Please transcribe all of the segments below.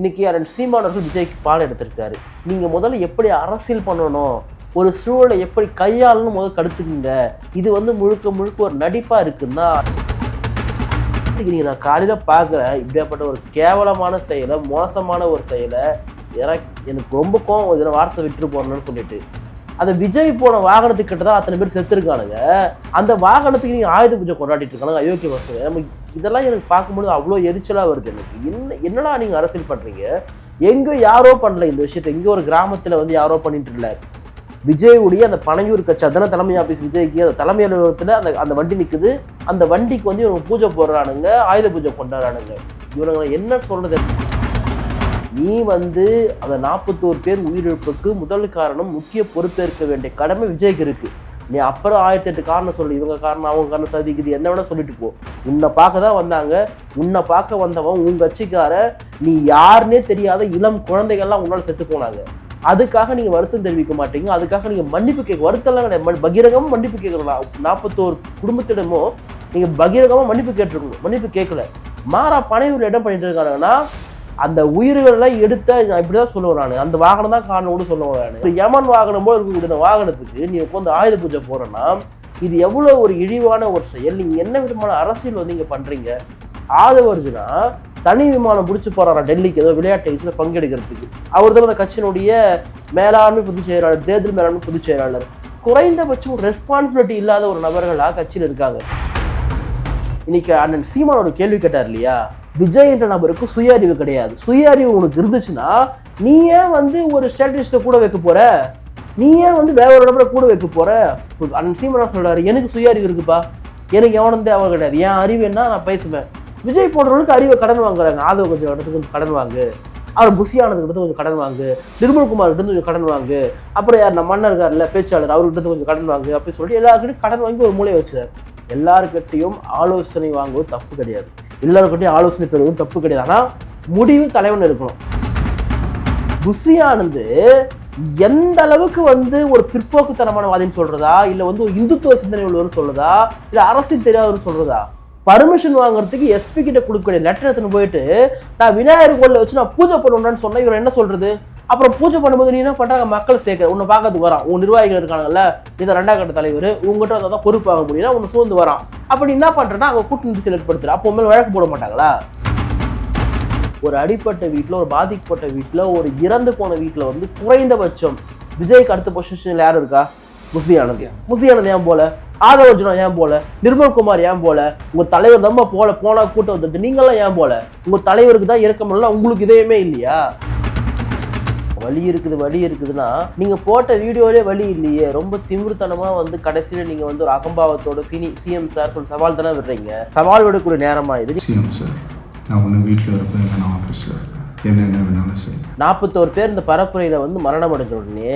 இன்னைக்கு அரண் சீமானவர்கள் விஜய்க்கு பாடம் எடுத்திருக்காரு. நீங்கள் முதல்ல எப்படி அரசியல் பண்ணணும்? ஒரு சூழலை எப்படி கையாளணும் முதல் கடுத்துக்குங்க இது வந்து முழுக்க முழுக்க ஒரு நடிப்பாக இருக்குன்னா நீங்கள் நான் காலையில் பார்க்குறேன் இப்படியாப்பட்ட ஒரு கேவலமான செயலை மோசமான ஒரு செயலை எனக்கு எனக்கு ரொம்ப கோவம் இதில் வார்த்தை விட்டுட்டு போறணும்னு சொல்லிட்டு. அந்த விஜய் போன வாகனத்துக்கு கிட்ட தான் அத்தனை பேர் செத்துருக்கானுங்க. அந்த வாகனத்துக்கு நீங்கள் ஆயுத பூஜை கொண்டாடிட்டு இருக்கானுங்க அயோக்கிய வசதி நம்ம இதெல்லாம் எனக்கு பார்க்கும்போது அவ்வளோ எரிச்சலாக வருது எனக்கு. என்ன என்னடா நீங்கள் அரசியல் பண்ணுறீங்க எங்கேயோ யாரோ பண்ணல இந்த விஷயத்தை. எங்கேயோ ஒரு கிராமத்தில் வந்து யாரோ பண்ணிட்டு இல்லை. விஜயுடைய அந்த பனையூர் கட்சி அதான தலைமை ஆஃபீஸ் விஜய்க்கு அந்த தலைமை அலுவலகத்தில் அந்த அந்த வண்டி நிற்குது அந்த வண்டிக்கு வந்து இவங்க பூஜை போடுறானுங்க ஆயுத பூஜை கொண்டாடுறானுங்க. இவனுங்களை என்ன சொல்கிறது நீ வந்து அந்த நாற்பத்தோரு பேர் உயிரிழப்புக்கு முதல் காரணம் முக்கிய பொறுப்பேற்க வேண்டிய கடமை விஜய்க்கு இருக்கு. நீ அப்புறம் ஆயிரத்தி எட்டு காரணம் சொல்லு. இவங்க காரணம் அவங்க காரணம் சதிக்குது என்ன வேணா சொல்லிட்டு போ. உன்னை பார்க்க தான் வந்தாங்க. உன்னை பார்க்க வந்தவன் உன் கட்சிக்கார. நீ யாருன்னே தெரியாத இளம் குழந்தைகள்லாம் உன்னால் செத்து போனாங்க. அதுக்காக நீங்கள் வருத்தம் தெரிவிக்க மாட்டீங்க. அதுக்காக நீங்கள் மன்னிப்பு கேட்க வருத்தம்லாம் கிடையாது. மன்- மன்னிப்பு கேட்கலாம் நாற்பத்தோரு குடும்பத்திடமும் நீங்கள் பகிரங்கமாக மன்னிப்பு கேட்டிருக்கணும். மன்னிப்பு கேட்கல. மாறா பனையூர் இடம் பண்ணிட்டு இருக்காங்கன்னா அந்த உயிர்களெல்லாம் எடுத்த நான் இப்படிதான் சொல்லுவேன் நான். அந்த வாகனம் தான் காரணம்னு சொல்லுவேன் நான். ஒரு யமன் வாகனம் போல் இருக்கக்கூடிய அந்த வாகனத்துக்கு நீ உட்காந்து ஆயுத பூஜை போகிறேன்னா இது எவ்வளோ ஒரு இழிவான ஒரு செயல். நீங்கள் என்ன விதமான அரசியல் வந்து இங்கே பண்ணுறீங்க ஆதவர்ஜுனா தனி விமானம் பிடிச்சி போகிறாரா டெல்லிக்கு ஏதோ விளையாட்டு நிகழ்ச்சியில் பங்கெடுக்கிறதுக்கு. அவர் தான் அந்த கட்சியினுடைய மேலாண்மை பொதுச் செயலாளர் தேர்தல் மேலாண்மை பொதுச் செயலாளர். குறைந்தபட்சம் ரெஸ்பான்சிபிலிட்டி இல்லாத ஒரு நபர்களாக கட்சியில் இருக்காங்க. இன்னைக்கு அண்ணன் சீமானோட கேள்வி கேட்டார் இல்லையா? விஜய் என்ற நபருக்கு சுய அறிவு கிடையாது. சுய அறிவு உனக்கு இருந்துச்சுன்னா நீ ஏன் வந்து ஒரு ஸ்ட்ராட்டஜிஸ்ட்டை கூட வைக்க போற. நீ ஏன் வந்து வேற ஒரு நபரை கூட வைக்க போற. இப்ப அண்ணன் சீமான் சொல்றாரு எனக்கு சுய அறிவு இருக்குப்பா. எனக்கு எவனும் தேவை கிடையாது. என் அறிவு என்ன? நான் பேசுவேன். விஜய் போன்றவர்களுக்கு அறிவை கடன் வாங்குறாங்க. ஆதவ கொஞ்சம் இடத்துக்கு கொஞ்சம் கடன் வாங்கு. அவர் புசியானதுக்கிட்ட கொஞ்சம் கடன் வாங்கு. நிர்மல்குமார் கிட்ட கொஞ்சம் கடன் வாங்கு. அப்புறம் யார்? நம்ம மன்னர் இருக்கார்ல பேச்சாளர் அவர்கிட்ட கொஞ்சம் கடன் வாங்கு. அப்படி சொல்லி எல்லாருக்கிட்டையும் கடன் வாங்கி ஒரு மூலையை வச்சார் எல்லாருக்கிட்டையும் ஆலோசனை வாங்குவது தப்பு கிடையாது. எல்லாருக்கிட்டையும் ஆலோசனை பெறுவதும் தப்பு கிடையாது. ஆனால் முடிவு தலைவன் இருக்கணும் புஷி ஆனந்து எந்த அளவுக்கு வந்து ஒரு பிற்போக்குத்தனமான வாதின்னு சொல்றதா? இல்ல வந்து ஒரு இந்துத்துவ சிந்தனை உள்ளவர்னு சொல்றதா? இல்லை அரசியல் தெரியாதவர்னு சொல்றதா? பர்மிஷன் வாங்குறதுக்கு எஸ்பி கிட்ட கொடுக்கக்கூடிய லெட்டர் எடுத்துன்னு போயிட்டு நான் விநாயகர் கோயிலில் வச்சு நான் பூஜை பண்ணுறேன்னு சொன்னேன் இவர் என்ன சொல்றது? அப்புறம் பூஜை பண்ணும்போது நீ என்ன பண்றாங்க? மக்கள் சேர்க்க உன்னை பார்க்கறதுக்கு வரான். உன் நிர்வாகிகள் இருக்காங்கல்ல இந்த ரெண்டாம் கட்ட தலைவர் உங்ககிட்ட வந்தால் தான் பொறுப்பாக முடியும்னா உன்னை சூழ்ந்து வரான். அப்ப நீ என்ன பண்றேன்னா அவங்க கூட்டு செலக்ட் படுத்துற அப்போ மேலே வழக்கு போட மாட்டாங்களா? ஒரு அடிப்பட்ட வீட்டில் ஒரு பாதிக்கப்பட்ட வீட்டில் ஒரு இறந்து போன வீட்டில் வந்து குறைந்தபட்சம் விஜய்க்கு அடுத்த பொசிஷனில் யார் இருக்கா? முசி ஆனந்த் முசி ஆனந்த் ஏன் போல? ஆதவர்ஜுனா ஏன் போல? நிர்மல்குமார் ஏன் போல? உங்க தலைவர் தான் போல போனா கூட்டம் வந்தது நீங்களாம் ஏன் போல? உங்க தலைவருக்கு தான் இறக்கமில்ல உங்களுக்கு இதயமே இல்லையா? வலி இருக்குது வலி இருக்குதுன்னா நீங்க போட்ட வீடியோலே வலி இல்லையே. ரொம்ப திமிருத்தனமா வந்து கடைசியில நீங்க வந்து ஒரு அகம்பாவத்தோட சினி சிஎம் சார் சொல்லி சவால் தானே விடுறீங்க? சவால் விடக்கூடிய நேரமா இது? சிஎம் சார் நான் ஒன்று வீட்டில் இருப்பேன் நான் ஆஃபீஸில் இருப்பேன். என்ன என்ன வேணாலும் சரி நாற்பத்தோரு பேர் இந்த பரப்புரையில் வந்து மரணம் அடைஞ்ச உடனே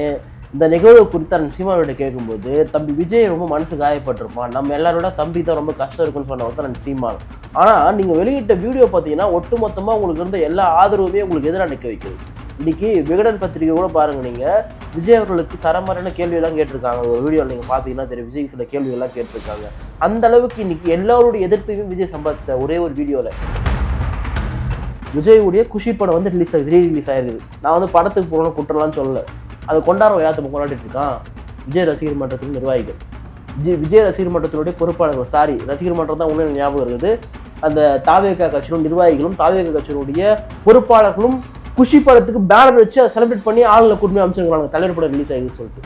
இந்த நிகழ்வு குறித்து அண்ணன் சீமானோட கேட்கும்போது தம்பி விஜய் ரொம்ப மனசு காயப்பட்டிருப்பான். நம்ம எல்லாரோட தம்பி தான் ரொம்ப கஷ்டம் இருக்குன்னு சொன்ன ஒருத்தர் அண்ணன் சீமான். ஆனால் நீங்கள் வெளியிட்ட வீடியோ பார்த்தீங்கன்னா ஒட்டுமொத்தமாக உங்களுக்கு இருந்த எல்லா ஆதரவுமே உங்களுக்கு எதிராக நிற்க வைக்குது. இன்னைக்கு விகடன் பத்திரிகை கூட பாருங்க நீங்க. விஜய் அவர்களுக்கு சரமரன கேள்வியெல்லாம் கேட்டிருக்காங்க. ஒரு வீடியோவில் நீங்க பாத்தீங்கன்னா தெரியும். விஜய் சில கேள்வியெல்லாம் கேட்டிருக்காங்க. அந்த அளவுக்கு இன்னைக்கு எல்லாருடைய எதிர்ப்பையும் விஜய் சம்பாதிச்சார். ஒரே ஒரு வீடியோல விஜயுடைய குஷி படம் வந்து ரிலீஸ் ஆகுது. ரீ ரிலீஸ் ஆயிருக்குது. நான் வந்து படத்துக்கு போகணும்னு குற்றலாம்னு சொல்லலை. அதை கொண்டாடுற எல்லாத்துக்கும் கொண்டாடிட்டு இருக்கான் விஜய் ரசிகர் மன்றத்தின் நிர்வாகிகள். விஜய் விஜய் ரசிகர் மன்றத்தினுடைய பொறுப்பாளர்கள். சாரி ரசிகர் மன்றம் தான் உண்மையான ஞாபகம் இருக்குது. அந்த தாவேகா கட்சியினும் நிர்வாகிகளும் தாவேக்கா கட்சியினுடைய பொறுப்பாளர்களும் குஷி படத்துக்கு பேனர் வச்சு அதை செலிப்ரேட் பண்ணி ஆளுங்களை குடும்பம் அமைச்சிருக்காங்க தலைவர் படம் ரிலீஸ் ஆகிது சொல்லிட்டு.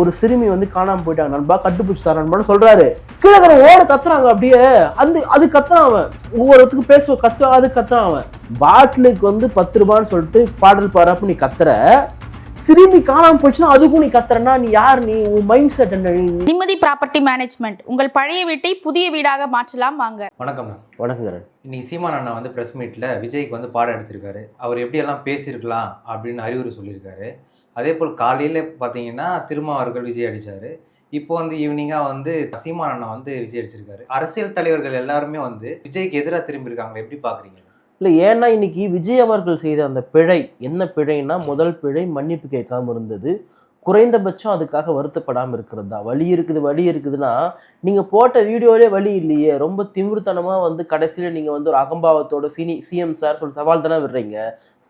ஒரு சிறுமி வந்து காணாம போயிட்டாங்க நண்பா கட்டுப்பிடிச்சு தர நண்பான்னு சொல்றாரு. கீழே ஓட கத்துறாங்க அப்படியே. அந்த அது கத்துறான் அவன். ஒவ்வொருத்துக்கு பேசுவ கத்து அது கத்துறான் அவன். பாட்டிலுக்கு வந்து பத்து ரூபான்னு சொல்லிட்டு பாடல் பாடுறப்ப நீ கத்துற. சிறுமி காணாம போச்சுன்னா அதுக்கும் நீ கத்துறனா நீ யார்? நீ உன் மைண்ட் செட் என்ன? நிம்மதி ப்ராப்பர்ட்டி மேனேஜ்மெண்ட் உங்கள் பழைய வீட்டை புதிய வீடாக மாற்றலாம் வாங்க. வணக்கம்ண்ணா வணக்கங்கிறேன் இன்னைக்கு சீமான் அண்ணா வந்து ப்ரெஸ் மீட்டில் விஜய்க்கு வந்து பாடம் எடுத்திருக்காரு. அவர் எப்படியெல்லாம் பேசியிருக்கலாம் அப்படின்னு அறிவுரை சொல்லியிருக்காரு. அதே போல் காலையில் பார்த்தீங்கன்னா திருமாவர்கள் விஜய் அடித்தார் இப்போ வந்து ஈவினிங்காக வந்து சீமான் அண்ணா வந்து விஜய் அடிச்சிருக்காரு. அரசியல் தலைவர்கள் எல்லாருமே வந்து விஜய்க்கு எதிராக திரும்பியிருக்காங்க எப்படி பார்க்குறீங்க இல்லை ஏன்னா இன்னைக்கு விஜய் அவர்கள் செய்த அந்த பிழை என்ன பிழைன்னா முதல் பிழை மன்னிப்பு கேட்காம இருந்தது. குறைந்தபட்சம் அதுக்காக வருத்தப்படாமல் இருக்கிறது தான். வழி இருக்குது வழி இருக்குதுன்னா நீங்கள் போட்ட வீடியோலே வழி இல்லையே. ரொம்ப திமிருத்தனமாக வந்து கடைசியில் நீங்கள் வந்து ஒரு அகம்பாவத்தோட சினி சிஎம் சார் சொல்லி சவால் தானே விடுறீங்க?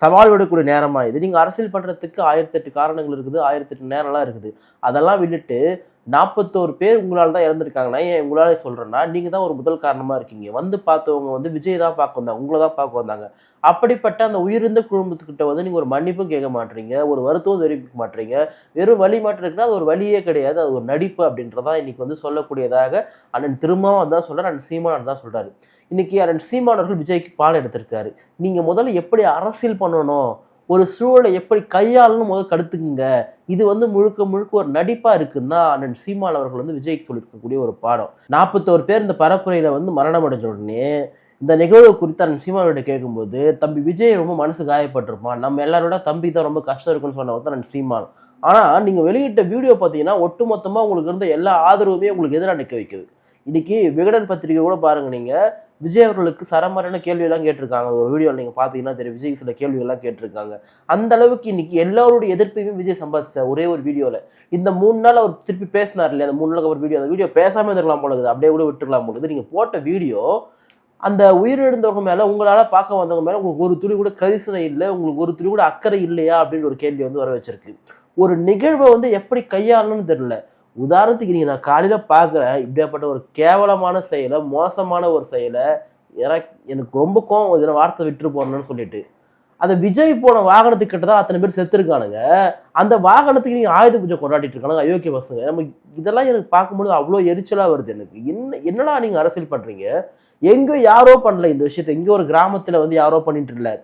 சவால் விடக்கூடிய நேரமாக இது நீங்கள் அரசியல் பண்ணுறதுக்கு ஆயிரத்தெட்டு காரணங்கள் இருக்குது ஆயிரத்தெட்டு நேரம்லாம் இருக்குது. அதெல்லாம் விட்டுட்டு நாற்பத்தோரு பேர் உங்களால் தான் இறந்துருக்காங்கன்னா ஏன் உங்களால சொல்கிறேன்னா நீங்கள் தான் ஒரு முதல் காரணமாக இருக்கீங்க. வந்து பார்த்தவங்க வந்து விஜய் தான் பார்க்க வந்தாங்க உங்களை தான் பார்க்க வந்தாங்க. அப்படிப்பட்ட அந்த உயிரிழந்த குடும்பத்துக்கிட்ட வந்து நீங்கள் ஒரு மன்னிப்பும் கேட்க மாட்டீங்க. ஒரு வருத்தமும் தெரிவிக்க மாட்டீங்க. வெறும் வழி மாற்றம் இருக்குன்னா அது ஒரு வழியே கிடையாது. அது ஒரு நடிப்பு அப்படின்றதான் இன்றைக்கி வந்து சொல்லக்கூடியதாக அண்ணன் திரும்பவும் தான் சொல்கிறார் அண்ணன் சீமான் தான் சொல்கிறாரு இன்றைக்கி அண்ணன் சீமானவர்கள் விஜய்க்கு பால் எடுத்திருக்காரு. நீங்கள் முதல்ல எப்படி அரசியல் பண்ணணும்? ஒரு சூழலை எப்படி கையாளணும் முதல் கடுத்துக்குங்க. இது வந்து முழுக்க முழுக்க ஒரு நடிப்பா இருக்குன்னா அண்ணன் சீமான் அவர்கள் வந்து விஜய்க்கு சொல்லியிருக்கக்கூடிய ஒரு பாடம். நாற்பத்தோரு பேர் இந்த பரப்புரையில வந்து மரணம் அடைஞ்ச உடனே இந்த நிகழ்வு குறித்து அண்ணன் சீமானோட கேட்கும்போது தம்பி விஜய் ரொம்ப மனசு காயப்பட்டிருப்பான். நம்ம எல்லாரோட தம்பி தான் ரொம்ப கஷ்டம் இருக்குன்னு சொன்ன தான் அண்ணன் சீமான். ஆனா நீங்க வெளியிட்ட வீடியோ பார்த்தீங்கன்னா ஒட்டுமொத்தமா உங்களுக்கு இருந்த எல்லா ஆதரவுமே உங்களுக்கு எதிராக நிற்க வைக்குது. இன்னைக்கு விகடன் பத்திரிகை கூட பாருங்க நீங்க விஜய் அவர்களுக்கு சரமாரியான கேள்வியெல்லாம் கேட்டிருக்காங்க. ஒரு வீடியோவில் நீங்கள் பார்த்தீங்கன்னா தெரியும். விஜய் சில கேள்விகள்லாம் கேட்டிருக்காங்க. அந்த அளவுக்கு இன்னைக்கு எல்லாருடைய எதிர்ப்பையுமே விஜய் சம்பாதிச்சார். ஒரே ஒரு வீடியோவில் இந்த மூணு நாள் அவர் திருப்பி பேசினார் இல்லையா? அந்த மூணு நாளுக்கு ஒரு வீடியோ. அந்த வீடியோ பேசாமல் இருந்திருக்கலாம் போல அப்படியே கூட விட்டுருக்கலாம் போல நீங்கள் போட்ட வீடியோ அந்த உயிரிழந்தவங்க மேலே உங்களால் பார்க்க வந்தவங்க மேலே உங்களுக்கு ஒரு துளி கூட கரிசனை இல்லை. உங்களுக்கு ஒரு துளி கூட அக்கறை இல்லையா? அப்படின்ற ஒரு கேள்வி வந்து வர வச்சிருக்கு. ஒரு நிகழ்வை வந்து எப்படி கையாளணும்னு தெரியல. உதாரணத்துக்கு நீங்கள் நான் காலையில் பார்க்குறேன் இப்படியாப்பட்ட ஒரு கேவலமான செயலை மோசமான ஒரு செயலை எனக்கு எனக்கு ரொம்ப கோவம் இதில் வார்த்தை விட்டுரு போடணும்னு சொல்லிட்டு. அந்த விஜய் போன வாகனத்துக்கிட்ட தான் அத்தனை பேர் செத்துருக்கானுங்க. அந்த வாகனத்துக்கு நீங்கள் ஆயுத பூஜை கொண்டாடிட்டு இருக்கானுங்க அயோக்கிய பசங்க. நம்ம இதெல்லாம் எனக்கு பார்க்கும்போது அவ்வளோ எரிச்சலாக வருது எனக்கு. என்ன என்னடா நீங்கள் அரசியல் பண்ணுறீங்க எங்கோ யாரோ பண்ணல இந்த விஷயத்தை. எங்கேயோ ஒரு கிராமத்தில் வந்து யாரோ பண்ணிட்டு இல்லை.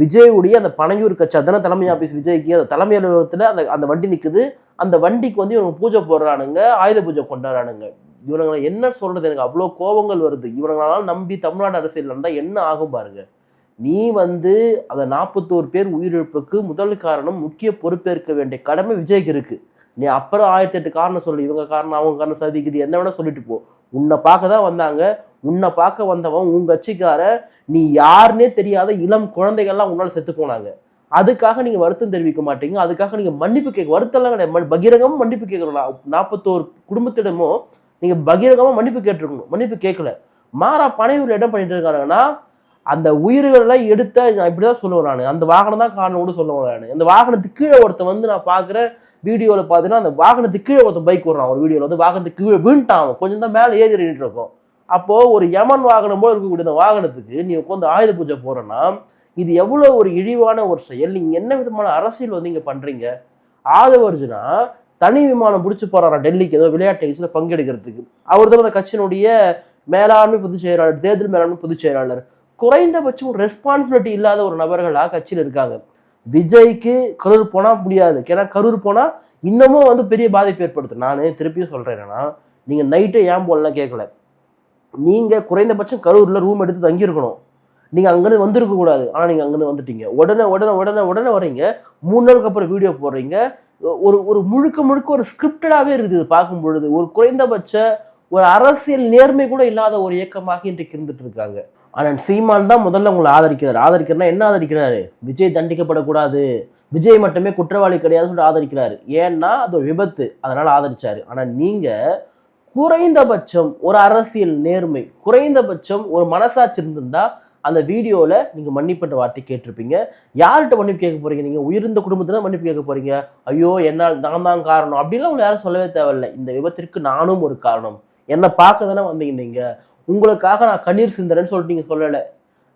விஜயுடைய அந்த பனையூர் கட்சி அதான தலைமை ஆஃபீஸ் விஜய்க்கு அந்த தலைமை அலுவலகத்தில் அந்த அந்த வண்டி நிற்குது அந்த வண்டிக்கு வந்து இவங்க பூஜை போடுறானுங்க ஆயுத பூஜை கொண்டாடுறானுங்க. இவனுங்களை என்ன சொல்கிறது எனக்கு அவ்வளோ கோபங்கள் வருது. இவனுங்களால நம்பி தமிழ்நாடு அரசியல் இருந்தால் என்ன ஆகும் பாருங்க. நீ வந்து அந்த நாற்பத்தோரு பேர் உயிரிழப்புக்கு முதல் காரணம் முக்கிய பொறுப்பேற்க வேண்டிய கடமை விஜய்க்கு இருக்குது நீ அப்புறம் ஆயிரத்தி எட்டு காரணம் சொல்லு. இவங்க காரணம் அவங்க காரணம் சதிக்குது என்ன வேணா சொல்லிட்டு போ. உன்னை பார்க்க தான் வந்தாங்க. உன்னை பார்க்க வந்தவன் உன் கட்சிக்காரன் நீ யாருன்னே தெரியாத இளம் குழந்தைகள்லாம் உன்னால் செத்து போனாங்க. அதுக்காக நீங்கள் வருத்தம் தெரிவிக்க மாட்டீங்க. அதுக்காக நீங்கள் மன்னிப்பு கேட்க வருத்தம்லாம் கிடையாது. மன்- மன்னிப்பு கேட்கலாம் நாற்பத்தோரு குடும்பத்திடமும் நீங்கள் பகிரங்கமாக மன்னிப்பு கேட்டிருக்கணும். மன்னிப்பு கேட்கல. மாறா பனையூர் இடம் பண்ணிட்டு இருக்காங்கன்னா அந்த உயிர்களெல்லாம் எடுத்த நான் இப்படி தான் சொல்லுவேன் நான். அந்த வாகனம் தான் காரணம் கூட சொல்லுவேன் நான். அந்த வாகனத்துக்கு கீழே ஒருத்தன் வந்து நான் பார்க்குறேன் வீடியோவில் பார்த்தீங்கன்னா அந்த வாகனத்துக்கு கீழே ஒருத்தன் பைக் விடுறான் ஒரு வீடியோவில் வந்து வாகனத்துக்கு கீழே வீண்டான் அவன். கொஞ்சம் தான் மேலே ஏறி இருக்கும் அப்போது ஒரு யமன் வாகனம் போல் இருக்கக்கூடிய அந்த வாகனத்துக்கு நீ உட்காந்து ஆயுத பூஜை போகிறேன்னா இது எவ்வளோ ஒரு இழிவான ஒரு செயல். நீங்கள் என்ன விதமான அரசியல் வந்து இங்கே பண்ணுறீங்க ஆதவர்ஜுனா தனி விமானம் பிடிச்சி போகிறாரா டெல்லிக்கு ஏதோ விளையாட்டு நிகழ்ச்சியில் பங்கெடுக்கிறதுக்கு. அவர் தான் அந்த கட்சியினுடைய மேலாண்மை பொதுச் செயலாளர் தேர்தல் மேலாண்மை பொதுச் செயலாளர். குறைந்தபட்சம் ரெஸ்பான்சிபிலிட்டி இல்லாத ஒரு நபர்களாக கட்சியில் இருக்காங்க. விஜய்க்கு கரூர் போனால் முடியாது. ஏன்னா கரூர் போனால் இன்னமும் வந்து பெரிய பாதிப்பு ஏற்படுத்தும். நான் திருப்பியும் சொல்கிறேன் என்னன்னா நீங்கள் நைட்டே ஏன் போடலாம் கேட்கல நீங்கள் குறைந்தபட்சம் கரூரில் ரூம் எடுத்து தங்கியிருக்கணும். நீங்கள் அங்கேருந்து வந்திருக்க கூடாது. நீங்கள் அங்கேருந்து அங்கிருந்து வந்துட்டீங்க. உடனே உடனே உடனே உடனே வரீங்க மூணு நாளுக்கு அப்புறம் வீடியோ போடுறீங்க. ஒரு ஒரு முழுக்க முழுக்க ஒரு ஸ்கிரிப்டடாகவே இருக்குது இது பார்க்கும் பொழுது ஒரு குறைந்தபட்ச ஒரு அரசியல் நேர்மை கூட இல்லாத ஒரு இயக்கமாக இன்றைக்கு இருந்துட்டு இருக்காங்க. ஆனால் சீமான் தான் முதல்ல உங்களை ஆதரிக்கிறார். ஆதரிக்கிறனா என்ன ஆதரிக்கிறாரு? விஜய் தண்டிக்கப்படக்கூடாது. விஜய் மட்டுமே குற்றவாளி கிடையாதுன்னு சொல்லிட்டு ஆதரிக்கிறாரு. ஏன்னா அது ஒரு விபத்து. அதனால் ஆதரிச்சாரு. ஆனால் நீங்கள் குறைந்தபட்சம் ஒரு அரசியல் நேர்மை குறைந்தபட்சம் ஒரு மனசாட்சி இருந்திருந்தா அந்த வீடியோவில் நீங்கள் மன்னிப்புன்ற வார்த்தை கேட்டிருப்பீங்க. யார்கிட்ட மன்னிப்பு கேட்க போறீங்க? நீங்கள் உயிர்ந்த குடும்பத்தில் மன்னிப்பு கேட்க போறீங்க. ஐயோ என்னால் நான் தான் காரணம். அப்படின்லாம் உங்களை யாரும் சொல்லவே தேவையில்லை. இந்த விபத்திற்கு நானும் ஒரு காரணம். என்னை பார்க்க தானே வந்தீங்க நீங்க உங்களுக்காக நான் கண்ணீர் சிந்தரேன்னு சொல்லிட்டு நீங்கள் சொல்லலை.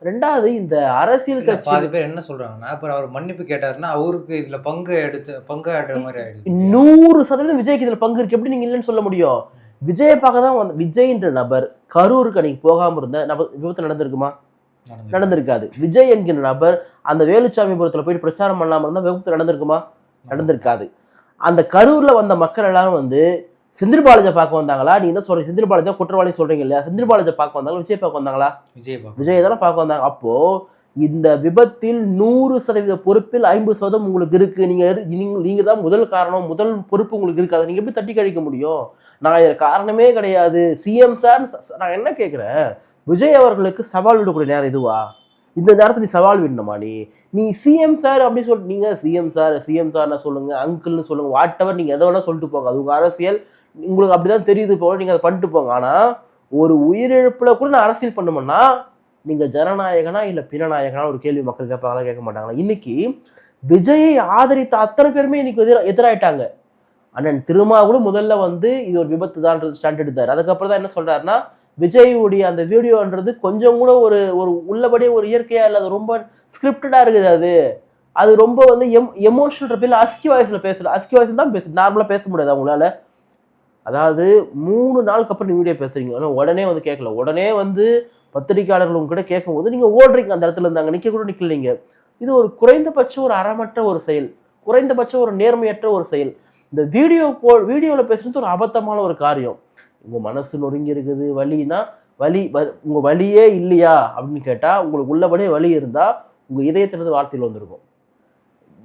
ரெண்டாவது இந்த அரசியல் கட்சி பாதி பேர் என்ன சொல்றாங்கன்னா அப்புறம் அவர் மன்னிப்பு கேட்டாருன்னா அவருக்கு இதுல பங்கு எடுத்து பங்கு ஆடுற மாதிரி ஆயிடுது. நூறு சதவீதம் விஜய்க்கு இதில் பங்கு இருக்கு. எப்படி நீங்கள் இல்லைன்னு சொல்ல முடியும்? விஜயை பார்க்க தான் வந்த விஜய்ன்ற நபர் கரூருக்கு அன்னைக்கு போகாமல் இருந்த விபத்து நடந்திருக்குமா. நடந்திருக்காது. விஜய் என்கிற நபர் அந்த வேலுச்சாமிபுரத்தில் போயிட்டு பிரச்சாரம் பண்ணாமல் இருந்தால் விபத்து நடந்திருக்குமா? நடந்திருக்காது. அந்த கரூர்ல வந்த மக்கள் எல்லாரும் வந்து செந்தில் பாலாஜை பார்க்க வந்தாங்களா? நீங்க தான் சொல்றீங்க செந்தில் பாலாஜா குற்றவாளி சொல்றீங்க இல்லையா? செந்தில் பாலாஜை பார்க்க வந்தாங்களா? விஜய் பார்க்க வந்தாங்களா? விஜய் விஜய் தானே பார்க்க வந்தாங்க. அப்போ இந்த விபத்தில் நூறு சதவீத பொறுப்பில் ஐம்பது சதவீதம் உங்களுக்கு இருக்கு. நீங்க நீங்க தான் முதல் காரணம் முதல் பொறுப்பு உங்களுக்கு இருக்கு. அதை நீங்க எப்படி தட்டி கழிக்க முடியும்? நான் இதற்கு காரணமே கிடையாது. சிஎம் சார் நான் என்ன கேட்குறேன் விஜய் அவர்களுக்கு சவால் விடக்கூடிய நேரம் இதுவா? இந்த நேரத்தில் நீ சவால் விடணுமா நீ? நீ சிஎம் சார் அப்படின்னு சொல் நீங்கள் சிஎம் சார் சிஎம் சார்னா சொல்லுங்கள் அங்கிள்னு சொல்லுங்கள் வாட் எவர் நீங்கள் எதை வேணால் சொல்லிட்டு போங்க. அது உங்கள் அரசியல். உங்களுக்கு அப்படி தான் தெரியுது போக நீங்கள் அதை பண்ணிட்டு போங்க. ஆனால் ஒரு உயிரிழப்பில் கூட நான் அரசியல் பண்ணுமென்னா நீங்கள் ஜனநாயகனா இல்லை பிணநாயகனா ஒரு கேள்வி மக்கள் கேட்பாங்களா கேட்க மாட்டாங்களா? இன்னைக்கு விஜயை ஆதரித்த அத்தனை பேருமே இன்னைக்கு எதிர எதிராயிட்டாங்க. அண்ணன் திருமா கூட முதல்ல வந்து இது ஒரு விபத்து தான் ஸ்டாண்ட் எடுத்தார் அதுக்கப்புறம் தான் என்ன சொல்கிறாருன்னா விஜயுடைய அந்த வீடியோன்றது கொஞ்சம் கூட ஒரு ஒரு உள்ளபடியே ஒரு இயற்கையாக இல்லை அது ரொம்ப ஸ்கிரிப்டடாக இருக்குது அது. அது ரொம்ப வந்து எம் எமோஷனல் பேர்ல அஸ்கி வாய்ஸில் பேசல அஸ்கி வாய்ஸ்ல தான் பேசுது. நார்மலாக பேச முடியாது அவங்களால. அதாவது மூணு நாளுக்கு அப்புறம் நீங்கள் வீடியோ பேசுறீங்க. ஆனால் உடனே வந்து கேட்கல உடனே வந்து பத்திரிக்கையாளர்கள் உங்ககிட்ட கேட்கும்போது நீங்கள் ஓடுறீங்க. அந்த இடத்துல இருந்தாங்க நிற்க கூட நிற்கலீங்க இது ஒரு குறைந்தபட்சம் ஒரு அறமற்ற ஒரு செயல். குறைந்தபட்சம் ஒரு நேர்மையற்ற ஒரு செயல். இந்த வீடியோ போ வீடியோவில் பேசுறது ஒரு அபத்தமான ஒரு காரியம். உங்கள் மனசு நொறுங்கி இருக்குது வலினா வலி வ- உங்கள் வலியே இல்லையா அப்படின்னு கேட்டால் உங்களுக்கு உள்ளபடியே வலி இருந்தால் உங்கள் இதயத்திலிருந்து வார்த்தையில் வந்திருக்கும்.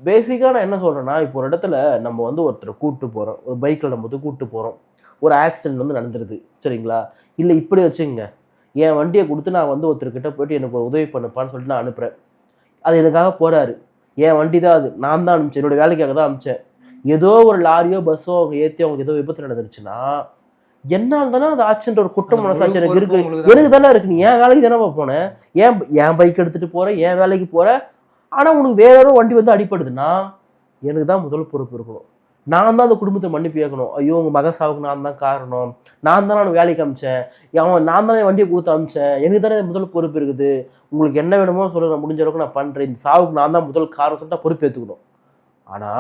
பேசிக்காக நான் என்ன சொல்கிறேன்னா இப்போ ஒரு இடத்துல நம்ம வந்து ஒருத்தரை கூப்பிட்டு போகிறோம் ஒரு பைக்கில் நம்ம வந்து கூப்பிட்டு போகிறோம் ஒரு ஆக்சிடென்ட் வந்து நடந்துருது. சரிங்களா? இல்லை இப்படி வச்சுங்க என் வண்டியை கொடுத்து நான் வந்து ஒருத்தர்கிட்ட போயிட்டு எனக்கு ஒரு உதவி பண்ணுப்பான்னு சொல்லிட்டு நான் அனுப்புகிறேன் அது எனக்காக போகிறாரு என் வண்டி தான் அது. நான் தான் அனுப்பிச்சேன். என்னோட வேலைக்காக தான் அனுப்பிச்சேன். ஏதோ ஒரு லாரியோ பஸ்ஸோ அவங்க ஏற்றி அவங்களுக்கு ஏதோ விபத்து நடந்துருச்சுன்னா என்னால் தானே அது ஆச்சுன்ற ஒரு குற்ற அந்த மனசாட்சி எனக்கு இருக்கு. எனக்கு தானே இருக்கு. நீ என் வேலைக்கு தானே போனேன் ஏன் என் பைக் எடுத்துட்டு போற? என் வேலைக்கு போற? ஆனா உனக்கு வேற யாரோ வண்டி வந்து அடிப்படுதுன்னா எனக்கு தான் முதல் பொறுப்பு இருக்கணும். நான் தான் அந்த குடும்பத்தை மன்னிப்பு கேட்கணும். ஐயோ உங்க மகன் சாவுக்கு நான் தான் காரணம். நான் தான் நான் வேலைக்கு அமிச்சேன். அவன் நான் தானே வண்டியை கொடுத்து அமிச்சேன். எனக்கு தானே முதல் பொறுப்பு இருக்குது. உங்களுக்கு என்ன வேணுமோ சொல்லுங்க. நான் முடிஞ்ச அளவுக்கு நான் பண்றேன். இந்த சாவுக்கு நான் தான் முதல் காரணம் சொல்லிட்டு பொறுப்பு ஏற்றுக்கணும் ஆனா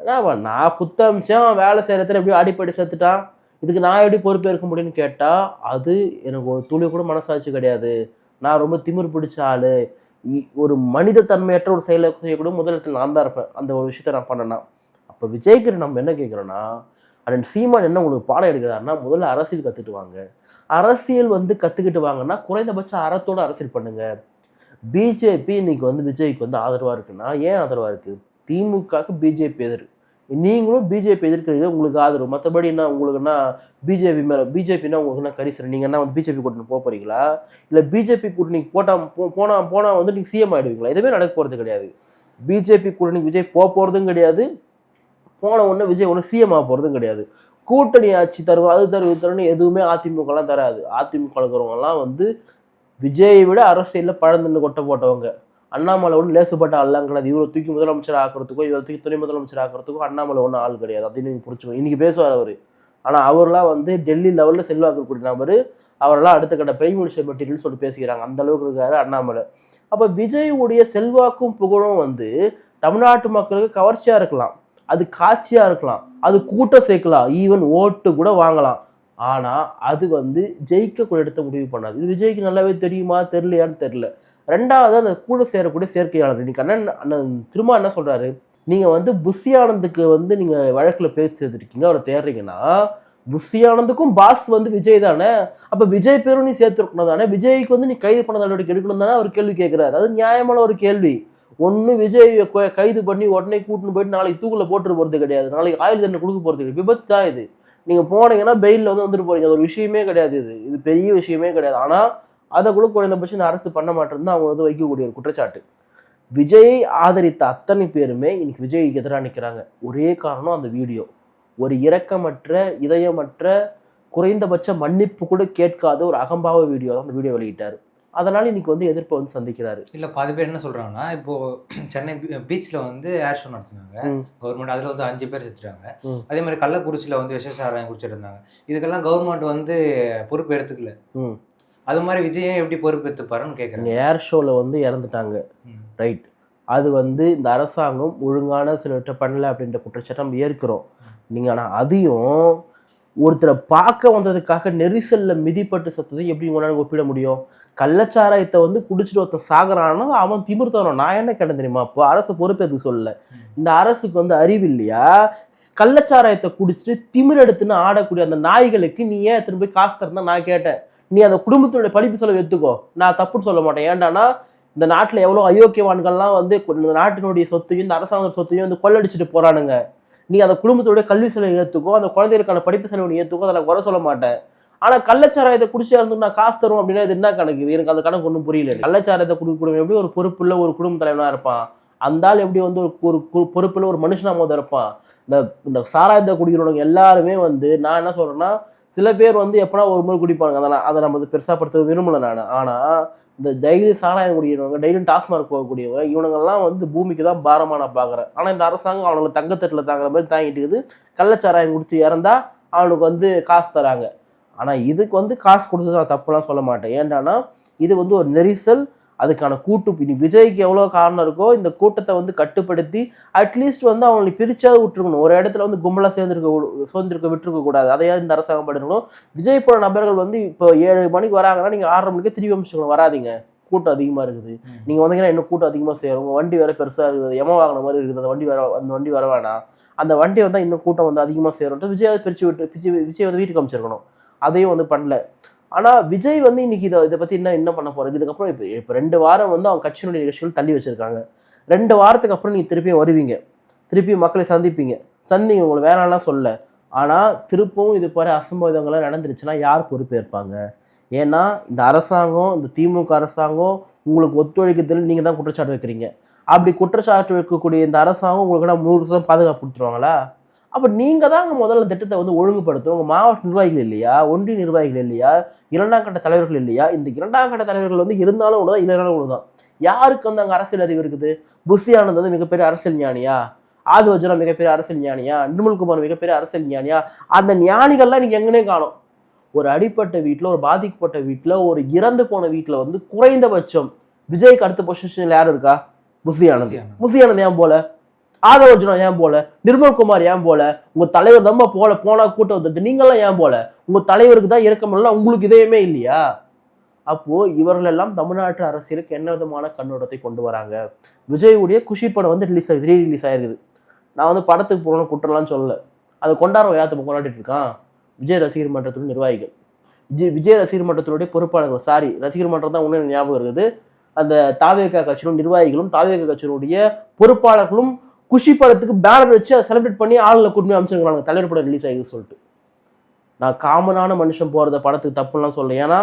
என்ன அவன்? நான் குத்த அமிச்சேன். வேலை செய்யறதுல எப்படியோ அடிப்படை செத்துட்டான். இதுக்கு நான் எப்படி பொறுப்பேற்க முடியும்னு கேட்டால் அது எனக்கு ஒரு துளி கூட மனசாட்சி கிடையாது. நான் ரொம்ப திமிர் பிடிச்ச ஆள். இ- ஒரு மனித தன்மையற்ற ஒரு செயலை செய்யக்கூடிய முதலிடத்தில் நான் தான் இருப்பேன். அந்த ஒரு விஷயத்த நான் பண்ணேன்னா. அப்போ விஜய்க்கு நம்ம என்ன கேட்குறோன்னா அண்ட் சீமான் என்ன உங்களுக்கு பாடம் எடுக்கிறாருன்னா முதல்ல அரசியல் கற்றுட்டு வாங்க அரசியல் வந்து கற்றுக்கிட்டு வாங்கன்னா குறைந்தபட்சம் அறத்தோட அரசியல் பண்ணுங்க. பிஜேபி இன்னைக்கு வந்து விஜய்க்கு வந்து ஆதரவாக இருக்குன்னா ஏன் ஆதரவாக இருக்குது திமுகவுக்கு பிஜேபி எதிர். நீங்களும் பிஜேபி எதிர்க்கிறீங்க உங்களுக்கு ஆதரவு. மற்றபடி என்ன உங்களுக்குன்னா பிஜேபி மேலே பிஜேபினா உங்களுக்கு என்ன கரிசனம் நீங்கள் என்ன வந்து பிஜேபி கூட்டணி போக போறீங்களா? இல்லை பிஜேபி கூட்டணி போட்டால் போ போனால் போனால் வந்து நீங்கள் சிஎம் ஆகிடுவீங்களா எதுவுமே நடக்க போகிறது கிடையாது. பிஜேபி கூட்டணி விஜய் போக போகிறதும் கிடையாது. போன உடனே விஜய் ஒன்று சிஎம் ஆக போகிறதும் கிடையாது. கூட்டணி ஆட்சி தருவோம் அது தருவது தருன்னு எதுவுமே அதிமுகலாம் தராது. அதிமுக இருக்கிறவங்கலாம் வந்து விஜயை விட அரசியலில் பழந்துன்னு கொட்டை போட்டவங்க. அண்ணாமலை ஒன்றும் லேசுப்பட்ட ஆள்லாம் கிடையாது. இவரை தூக்கி முதலமைச்சர் ஆக்கிறதுக்கோ இவரை தூக்கி துணை முதலமைச்சர் ஆக்கிறதுக்கோ அண்ணாமலை ஒன்றும் ஆள் கிடையாது. அப்படின்னு நீங்கள் புரிச்சுக்கோ இன்றைக்கி பேசுவார் அவர். ஆனால் அவர்லாம் வந்து டெல்லி லெவலில் செல்வாக்கு இருக்கக்கூடிய நபர். அவரெல்லாம் அடுத்த கட்ட பிரைம் மினிஸ்டர் மெட்டீரியல் சொல்லிட்டு பேசிக்கிறாங்க. அந்த அளவுக்கு இருக்காரு அண்ணாமலை. அப்போ விஜய்வுடைய செல்வாக்கும் புகழும் வந்து தமிழ்நாட்டு மக்களுக்கு கவர்ச்சியாக இருக்கலாம். அது காட்சியாக இருக்கலாம். அது கூட்டம் சேர்க்கலாம். ஈவன் ஓட்டு கூட வாங்கலாம். ஆனால் அது வந்து ஜெயிக்கக்கூடிய இடத்த முடிவு பண்ணாது. இது விஜய்க்கு நல்லாவே தெரியுமா? தெரியலையான்னு தெரில ரெண்டாவது அந்த கூட சேரக்கூடிய சேர்க்கையாளர். இன்னைக்கு அண்ணன் அண்ணன் திரும்ப என்ன சொல்றாரு? நீங்க வந்து புஷியானந்துக்கு வந்து நீங்க வழக்குல பேச்சு சேர்த்துருக்கீங்க அவரை தேடுறீங்கன்னா புஷியானந்துக்கும் பாஸ் வந்து விஜய் தானே? அப்ப விஜய் பேரும் நீ சேர்த்துருக்கணும் தானே? விஜய்க்கு வந்து நீ கைது பண்ண நடவடிக்கை எடுக்கணும் தானே? அவர் கேள்வி கேட்கிறாரு அது நியாயமான ஒரு கேள்வி. ஒன்று விஜய் கைது பண்ணி உடனே கூட்டின்னு போயிட்டு நாளைக்கு தூக்குல போட்டு போறது கிடையாது. நாளைக்கு ஆயுள் தண்டனை கொடுக்க போறது கிடையாது. விபத்து தான் இது. நீங்க போனீங்கன்னா பெயிலில் வந்து வந்துட்டு போறீங்க. அது ஒரு விஷயமே கிடையாது இது. இது பெரிய விஷயமே கிடையாது. ஆனா அதை கூட குறைந்தபட்சம் இந்த அரசு பண்ண மாட்டேன்னு அவங்க வந்து வைக்கக்கூடிய ஒரு குற்றச்சாட்டு. விஜயை ஆதரித்த அத்தனை பேருமே இன்னைக்கு விஜய்க்கு எதிராக நிற்கிறாங்க ஒரே காரணம் அந்த வீடியோ. ஒரு இரக்கமற்ற இதயமற்ற குறைந்தபட்ச மன்னிப்பு கூட கேட்காத ஒரு அகம்பாவ வீடியோ தான் அந்த வீடியோ வெளியிட்டார். அதனால இன்னைக்கு வந்து எதிர்ப்பை வந்து சந்திக்கிறாரு. இல்ல பாதி பேர் என்ன சொல்றாங்கன்னா இப்போ சென்னை பீச்ல வந்து ஏர் ஷோ நடத்துனாங்க. கவர்மெண்ட் அதுல வந்து அஞ்சு பேர் செத்துட்டாங்க. அதே மாதிரி கள்ளக்குறிச்சியில வந்து விஷசாராயம் குடிச்சிட்டு இருந்தாங்க. இதுக்கெல்லாம் கவர்மெண்ட் வந்து பொறுப்பு எடுத்துக்கல. அது மாதிரி விஜயம் எப்படி பொறுப்பு எடுத்துப்பாருன்னு கேக்குறேன். இங்கே ஏர் ஷோவில் வந்து இறந்துட்டாங்க. ரைட் அது வந்து இந்த அரசாங்கம் ஒழுங்கான சிலர்கிட்ட பண்ணல அப்படின்ற குற்றச்சாட்டை நம்ம ஏற்கிறோம். நீங்கள் ஆனால் அதையும் ஒருத்தரை பார்க்க வந்ததுக்காக நெரிசல்ல மிதிப்பட்டு சத்ததை எப்படி உங்களால் ஒப்பிட முடியும்? கள்ளச்சாராயத்தை வந்து குடிச்சிட்டு ஒருத்தன் சாகுறான்னா அவன் திமிர்த்தனம் நான் என்ன கேட்டேன் தெரியுமா? அப்போ அரசு பொறுப்பேற்று சொல்லல? இந்த அரசுக்கு வந்து அறிவு இல்லையா? கள்ளச்சாராயத்தை குடிச்சிட்டு திமிர் எடுத்துன்னு ஆடக்கூடிய அந்த நாய்களுக்கு நீ ஏன் திரும்ப போய் காசு தரதான் நான் கேட்டேன். நீ அந்த குடும்பத்தினுடைய படிப்பு செலவு எடுத்துக்கோ. நான் தப்புன்னு சொல்ல மாட்டேன். ஏன்டானா இந்த நாட்டில் எவ்வளோ அயோக்கியவான்கள்லாம் வந்து இந்த நாட்டினுடைய சொத்தையும் இந்த அரசாங்க சொத்தையும் வந்து கொள்ளடிச்சிட்டு போறானுங்க. நீ அந்த குடும்பத்தோடைய கல்வி செலவு ஏற்றுக்கோ அந்த குழந்தைகளுக்கான படிப்பு செலவு நீ ஏற்றுக்கோ அதை நான் குறை சொல்ல மாட்டேன். ஆனால் கள்ளச்சாராயத்தை குடிச்சு இருந்து நான் காசு தரும் அப்படின்னா இது என்ன கணக்கு? இது எனக்கு அந்த கணக்கு ஒன்றும் புரியல. கள்ளச்சாராயத்தை குடிக்கக்கூடிய எப்படி ஒரு பொறுப்புள்ள ஒரு குடும்ப தலைவனாக இருப்பான். அந்த ஆள் எப்படி வந்து ஒரு ஒரு கு- ஒரு மனுஷனாக வந்து இருப்பான்? இந்த இந்த சாராயத்தை குடிக்கிறவங்க எல்லாருமே வந்து நான் என்ன சொல்கிறேன்னா சில பேர் வந்து எப்போனா ஒரு முறை குடிப்பாங்க அதை நான் அதை நம்ம வந்து பெருசா படுத்த விரும்பலை நான். ஆனால் இந்த டெய்லி சாராயம் குடிக்கிறவங்க டெய்லியும் டாஸ்மார்க் போகக்கூடியவங்க இவனுங்கெல்லாம் வந்து பூமிக்கு தான் பாரமா நான் பார்க்குறேன் ஆனால் இந்த அரசாங்கம் அவனுக்கு தங்கத்தட்டில் தாங்குற மாதிரி தாங்கிட்டு இருக்குது. கள்ளச்சாராயம் குடிச்சு இறந்தா அவனுக்கு வந்து காசு தராங்க. ஆனால் இதுக்கு வந்து காசு கொடுத்து நான் தப்புலாம் சொல்ல மாட்டேன். ஏன்டானா இது வந்து ஒரு நெரிசல் அதுக்கான கூட்டு இனி விஜய்க்கு எவ்வளோ காரணம் இருக்கோ இந்த கூட்டத்தை வந்து கட்டுப்படுத்தி அட்லீஸ்ட் வந்து அவங்களை பிரிச்சாவது விட்டுருக்கணும். ஒரு இடத்துல வந்து கும்பலாக சேர்ந்துருக்க சேர்ந்திருக்க விட்டுருக்க கூடாது. அதையாவது இந்த அரசாங்கம் பண்ணிருக்கணும். விஜய் போல நபர்கள் வந்து இப்போ ஏழு மணிக்கு வராங்கன்னா நீங்கள் ஆறரை மணிக்கு திரும்பி அமைச்சுக்கணும் வராதீங்க. கூட்டம் அதிகமாக இருக்குது. நீங்கள் வந்தீங்கன்னா இன்னும் கூட்டம் அதிகமாக சேரும். வண்டி வேற பெருசாக இருக்குது. எம வாங்கின மாதிரி இருக்குது. அந்த வண்டி வர அந்த வண்டி வர வேணாம். அந்த வண்டி வந்தால் இன்னும் கூட்டம் வந்து அதிகமாக சேரும்ட்டு விஜய் அதை பிரித்து விட்டு விஜய் விஜய் வந்து வீட்டுக்கு அமைச்சிருக்கணும். அதையும் வந்து பண்ணல. ஆனால் விஜய் வந்து இன்னைக்கு இதை இதை பற்றி என்ன என்ன பண்ண போகிறது இதுக்கப்புறம் இப்போ இப்போ ரெண்டு வாரம் வந்து அவங்க கட்சியினுடைய நிகழ்ச்சிகள் தள்ளி வச்சுருக்காங்க. ரெண்டு வாரத்துக்கு அப்புறம் நீங்கள் திருப்பியும் வருவீங்க. திருப்பியும் மக்களை சந்திப்பீங்க. சந்திங்க உங்களை வேணாம்லாம் சொல்ல. ஆனால் திருப்பவும் இது போகிற அசம்பாவிதங்கள்லாம் நடந்துருச்சுன்னா யார் பொறுப்பேற்பாங்க ஏன்னா இந்த அரசாங்கம் இந்த திமுக அரசாங்கம் உங்களுக்கு ஒத்துழைக்கிறதுல நீங்கள் தான் குற்றச்சாட்டு வைக்கிறீங்க. அப்படி குற்றச்சாட்டு வைக்கக்கூடிய இந்த அரசாங்கம் உங்களுக்கு நான் நூறு பாதுகாப்பு கொடுத்துருவாங்களா? அப்போ நீங்கள் தான் அங்கே முதல்ல திட்டத்தை வந்து ஒழுங்குபடுத்தணும். உங்கள் மாவட்ட நிர்வாகிகள் இல்லையா? ஒன்றிய நிர்வாகிகள் இல்லையா? இரண்டாம் கட்ட தலைவர்கள் இல்லையா? இந்த இரண்டாம் கட்ட தலைவர்கள் வந்து இருந்தாலும் ஒன்று தான் இல்லைனாலும் ஒன்று தான் யாருக்கு வந்து அங்கே அரசியல் அறிவு இருக்குது? புஷி ஆனந்த் வந்து மிகப்பெரிய அரசியல் ஞானியா? ஆதிவஜனா மிகப்பெரிய அரசியல் ஞானியா? நிர்மல்குமார் மிகப்பெரிய அரசியல் ஞானியா? அந்த ஞானிகள்லாம் நீங்கள் எங்கனே காணும். ஒரு அடிப்பட்ட வீட்டில் ஒரு பாதிக்கப்பட்ட வீட்டில் ஒரு இறந்து போன வீட்டில் வந்து குறைந்தபட்சம் விஜய்க்கு அடுத்த பொசிஷனில் யார் இருக்கா? புஷி ஆனந்த். புஷி ஆனந்த் ஏன் போல? ஆதவர்ஜுனா ஏன் போல? நிர்மல்குமார் ஏன் போல? உங்க தலைவர் தான் போல போனா கூட்டம் வந்தது. நீங்களாம் ஏன் போல? உங்க தலைவருக்கு தான் இருக்கமெல்லாம் உங்களுக்கு இதயமே இல்லையா? அப்போ இவர்கள் எல்லாம் தமிழ்நாட்டு அரசியலுக்கு என்ன விதமான கண்ணோட்டத்தை கொண்டு வராங்க? விஜயுடைய குஷி படம் வந்து ரிலீஸ் ஆகுது ரீ ரிலீஸ் ஆயிருக்குது. நான் வந்து படத்துக்கு போகணும் குற்றம்லாம் சொல்லல. அதை கொண்டாட யாத்தப்ப கொண்டாடிட்டு இருக்கான். விஜய் ரசிகர் மன்றத்தின் நிர்வாகிகள். விஜய் விஜய் ரசிகர் மன்றத்தினுடைய பொறுப்பாளர்கள். சாரி ரசிகர் மன்றம் தான் உண்மையான ஞாபகம் இருக்குது. அந்த தாவேகா கட்சியிலும் நிர்வாகிகளும் தாவேக கட்சியினுடைய பொறுப்பாளர்களும் குஷி படத்துக்கு பேனர் வச்சு அதை செலிப்ரேட் பண்ணி ஆளுநர் கூட்டமே அமைச்சிருக்கிறாங்க தலைவர் படம் ரிலீஸ் ஆகி சொல்லிட்டு. நான் காமனான மனுஷன் போகிறத படத்துக்கு தப்புலாம் சொல்ல ஏன்னா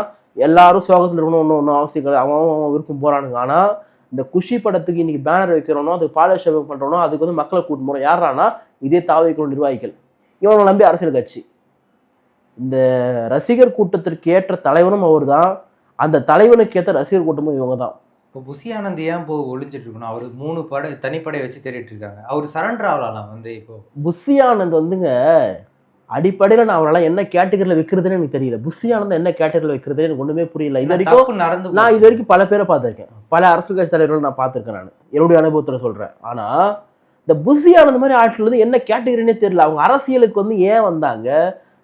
எல்லாரும் சோகத்தில் இருக்கணும் ஒன்றும் ஒன்றும் அவசியம் கிடையாது. அவன் அவன் அவன் விருப்பம் போகிறானுங்க ஆனால் இந்த குஷி படத்துக்கு இன்னைக்கு பேனர் வைக்கிறோனோ அதுக்கு பாலாபிஷேகம் பண்ணுறோனோ அதுக்கு வந்து மக்களை கூட்டு போகிறோம் யாரானா இதே தாவைக்குள் நிர்வாகிகள். இவனை நம்பி அரசியல் கட்சி. இந்த ரசிகர் கூட்டத்திற்கு ஏற்ற தலைவனும் அவர்தான். அந்த தலைவனுக்கு ஏற்ற ரசிகர் கூட்டமும் இவங்க தான் இப்போ புஷி ஆனந்த் ஏன் இப்போ ஒளிஞ்சிட்டு இருக்கணும் அவர் மூணு படை தனிப்படை வச்சு தேடிட்டு இருக்காங்க. அவர் சரண்டர் ஆகலாம் வந்து இப்போ. புஷி ஆனந்த் வந்துங்க அடிப்படையில் நான் அவரெல்லாம் என்ன கேட்டகரியில் வைக்கிறதுன்னு எனக்கு தெரியல. புஷி ஆனந்த் என்ன கேட்டகரியில் வைக்கிறதுன்னு எனக்கு ஒன்றுமே புரியல. இது வரைக்கும் நடந்து நான் இது. வரைக்கும் பல பேரை பார்த்துருக்கேன். பல அரசியல் கட்சி தலைவர்கள் நான் பார்த்துருக்கேன் நான். என்னுடைய அனுபவத்தில் சொல்கிறேன் ஆனால் இந்த புஷி ஆனந்த் மாதிரி ஆட்கள் வந்து என்ன கேட்டகரினே தெரியல. அவங்க அரசியலுக்கு வந்து ஏன் வந்தாங்க?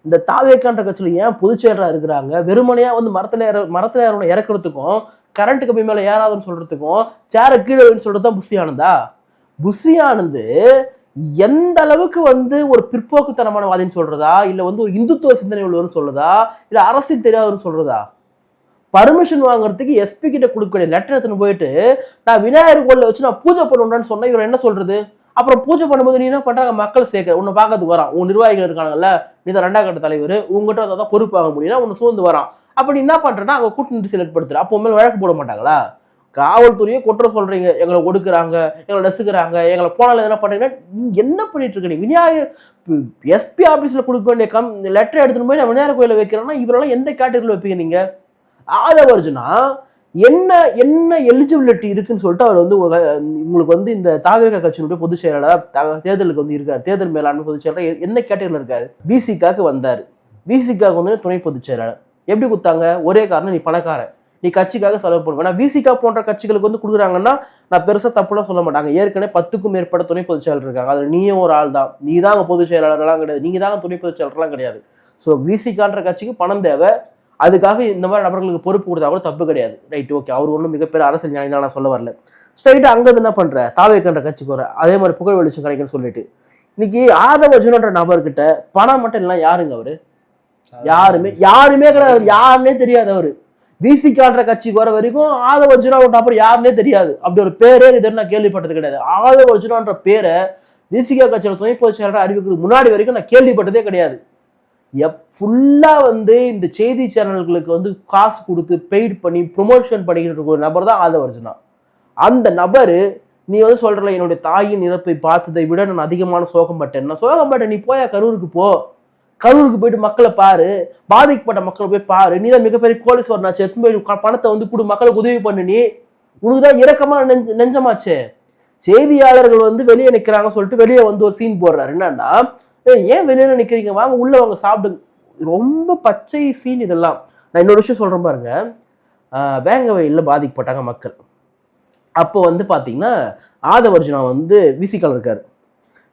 இந்த தாவேக்கான்ற கட்சியில் ஏன் பொதுச்செயலராக இருக்கிறாங்க? வெறுமனையாக வந்து மரத்தில் ஏற மரத்தில் ஏறணும் இறக்குறதுக்கும் கரண்ட் கம்பி மேலே ஏறாதுன்னு சொல்கிறதுக்கும் சேரை கீழே வைன்னு சொல்கிறது தான் புஷி ஆனந்தா புஷி ஆனந்து எந்த அளவுக்கு வந்து ஒரு பிற்போக்குத்தனமான வாதின்னு சொல்றதா? இல்லை வந்து ஒரு இந்துத்துவ சிந்தனை உள்ளவர்னு சொல்றதா? இல்லை அரசியல் தெரியாதவர்னு சொல்றதா? பர்மிஷன் வாங்குறதுக்கு எஸ்பி கிட்ட கொடுக்கக்கூடிய லெட்டர் எடுத்துன்னு போயிட்டு நான் விநாயகர் கோயிலில் வச்சு நான் பூஜை பண்ணுறேன்னு சொன்னேன் இவர் என்ன சொல்றது? அப்புறம் பூஜை பண்ணும்போது நீ என்ன பண்ணுறாங்க மக்கள் சேர்க்க உன்னை பார்க்கறதுக்கு வரான். உன் நிர்வாகிகள் இருக்காங்கல்ல நீ தான் ரெண்டாம் கட்ட தலைவர் உங்ககிட்ட வந்தால் தான் பொறுப்பு வாங்க முடியும்னா உன்னை சூழ்ந்து வரான். அப்படி என்ன பண்ணுறேன்னா அவங்க கூட்டணி செலக்ட் படுத்துற அப்போ மேலே வழக்கு போட மாட்டாங்களா? காவல்துறையை குற்றம் சொல்றீங்க. எங்களை ஒடுக்குறாங்க எங்களை நெசுக்கிறாங்க எங்களை போனால் என்ன பண்ணுறீங்கன்னா நீங்க என்ன பண்ணிட்டு இருக்க? நீ விநாயகர் எஸ்பி ஆஃபீஸில் கொடுக்க வேண்டிய கம் லெட்டர் எடுத்துகிட்டு போய் நான் விநாயகர் கோயிலில் வைக்கிறேன்னா இவரெல்லாம் எந்த கேட்டகரியில் வைப்பீங்க நீங்க? ஆதவர்ஜுனா என்ன என்ன எலிஜிபிலிட்டி இருக்குன்னு சொல்லிட்டு அவர் வந்து உங்களுக்கு வந்து இந்த தாவேக கட்சியினுடைய பொதுச் செயலாளராக தேர்தலுக்கு வந்து இருக்கார். தேர்தல் மேலாண்மை பொதுச் செயலாளர் என்ன கேட்டகரியில் இருக்காரு? விசிகாக்கு வந்தார். விசிகாக்கு வந்து துணை பொதுச் செயலாளர். எப்படி கொடுத்தாங்க ஒரே காரணம் நீ பணக்காரன். நீ கட்சிக்காக செலவு பண்ணுவேன் ஆனால் விசிகா போன்ற கட்சிகளுக்கு வந்து கொடுக்குறாங்கன்னா நான் பெருசாக தப்புலாம் சொல்ல மாட்டாங்க. ஏற்கனவே பத்துக்கும் மேற்பட்ட துணை பொதுச் செயலர் இருக்காங்க. அதில் நீயும் ஒரு ஆள் தான். நீ தான் பொதுச் செயலாளர்லாம் கிடையாது. நீங்கள் தான் துணை பொதுச் செயலர்லாம் கிடையாது. ஸோ விசிகான்ற கட்சிக்கு பணம் தேவை. அதுக்காக இந்த மாதிரி நபர்களுக்கு பொறுப்பு கொடுத்தா கூட தப்பு கிடையாது. ரைட் ஓகே அவர் ஒன்றும் மிகப்பெரிய அரசியல் ஞானி நான் சொல்ல வரல. ஸ்ட்ரைட்டாக அங்கே என்ன பண்ணுற தாவேக்கன்ற கட்சிக்கு வர. அதே மாதிரி புகழ் வெளிச்சம் கிடைக்குன்னு சொல்லிட்டு. இன்னைக்கு ஆதவஜுனன்ற நபர்கிட்ட பணம் மட்டும் இல்லை யாருங்க அவரு? யாருமே யாருமே கிடையாது. அவர் யாருன்னே தெரியாது அவரு. விசிகான்ற கட்சிக்கு வர வரைக்கும் ஆதவர்ஜுனா ஒரு நபர் யாருன்னே தெரியாது. அப்படி ஒரு பேரே இது நான் கேள்விப்பட்டது கிடையாது. ஆதவர்ஜுனான்ற பேரை விசிகா கட்சியோட துணை பொதுச் செயலராக அறிவிக்கிறதுக்கு முன்னாடி வரைக்கும் நான் கேள்விப்பட்டதே கிடையாது. எப் ஃபுல்லாக வந்து இந்த செய்தி சேனல்களுக்கு வந்து காசு கொடுத்து பெய்ட் பண்ணி ப்ரொமோஷன் பண்ணிக்கிட்டு இருக்க ஒரு நபர் தான் ஆதவர்ஜுனா. அந்த நபர் நீ வந்து சொல்கிறல என்னுடைய தாயின் இறப்பை பார்த்ததை விட நான் அதிகமான சோகம்பட்டேன். நான் சோகம்பட்டேன் நீ போயா கரூருக்கு போ. கரூருக்கு போயிட்டு மக்களை பாரு. பாதிக்கப்பட்ட மக்களை போய் பாரு. நீ தான் மிகப்பெரிய கோடீஸ்வரன் நான் எடுத்து போய் பணத்தை வந்து கொடு மக்களுக்கு உதவி பண்ணு நீ. உனக்கு தான் இறக்கமாக நெஞ்ச நெஞ்சமாச்சே. செய்தியாளர்கள் வந்து வெளியே நிற்கிறாங்க சொல்லிட்டு வெளியே வந்து ஒரு சீன் போடுறாரு. என்னன்னா ஏன் வெளியில நிக்கிறீங்க? வாங்க உள்ள வாங்க சாப்பிடுங்க. ரொம்ப பச்சை சீன் இதெல்லாம். நான் இன்னொரு விஷயம் சொல்றேன் பாருங்க. வேங்க வயலில் பாதிக்கப்பட்டாங்க மக்கள். அப்போ வந்து பார்த்தீங்கன்னா ஆதவர்ஜனா வந்து விசிகால இருக்காரு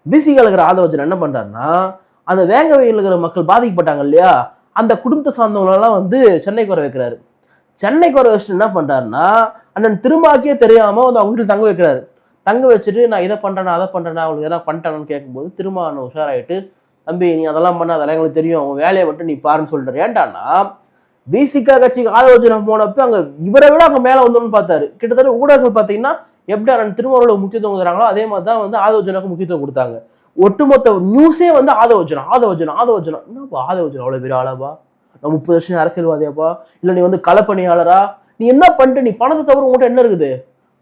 விசிகால இருக்கிற ஆதவர்ஜன் என்ன பண்ணுறாருன்னா அந்த வேங்க வயலில் இருக்கிற மக்கள் பாதிக்கப்பட்டாங்க இல்லையா? அந்த குடும்பத்தை சார்ந்தவங்களெல்லாம் வந்து சென்னைக்கு வர வைக்கிறாரு. சென்னைக்கு வர வச்சுட்டு என்ன பண்ணுறாருன்னா அண்ணன் திருமாக்கியே தெரியாமல் வந்து அவங்க வீட்டில் தங்க வைக்கிறாரு. தங்க வச்சுட்டு நான் இதை பண்ணுறேன்னா அதை பண்ணுறேன்னா அவங்களுக்கு எதனா பண்ணிட்டானு கேட்கும்போது திரும்ப அண்ணன் உஷாராயிட்டு தம்பி நீ அதெல்லாம் பண்ண அதெல்லாம் எங்களுக்கு தெரியும். உன் வேலையை மட்டும் நீ பாருன்னு சொல்லிட்டு ஏன்டான்னா விசிகா கட்சிக்கு ஆலோசனை போனப்ப அங்கே இவரை விட அங்கே மேலே வந்தோம்னு பார்த்தாரு. கிட்டத்தட்ட ஊடகங்கள் பார்த்தீங்கன்னா எப்படி அண்ணன் திருமாவளவுக்கு முக்கியத்துவம் கொடுக்குறாங்களோ அதே மாதிரி தான் வந்து ஆதோஜனுக்கு முக்கியத்துவம் கொடுத்தாங்க. ஒட்டுமொத்த நியூஸே வந்து ஆதவஜனம் ஆதவஜனம் ஆதவஜனம் என்னப்பா ஆதவஜனம் அவ்வளோ பெரிய ஆளாப்பா? நான் முப்பது வருஷம் அரசியல்வாதியாப்பா? இல்லை நீ வந்து களப்பணியாளரா? நீ என்ன பண்ணிட்டு? நீ பணத்தை தவிர உங்கள்கிட்ட என்ன இருக்குது?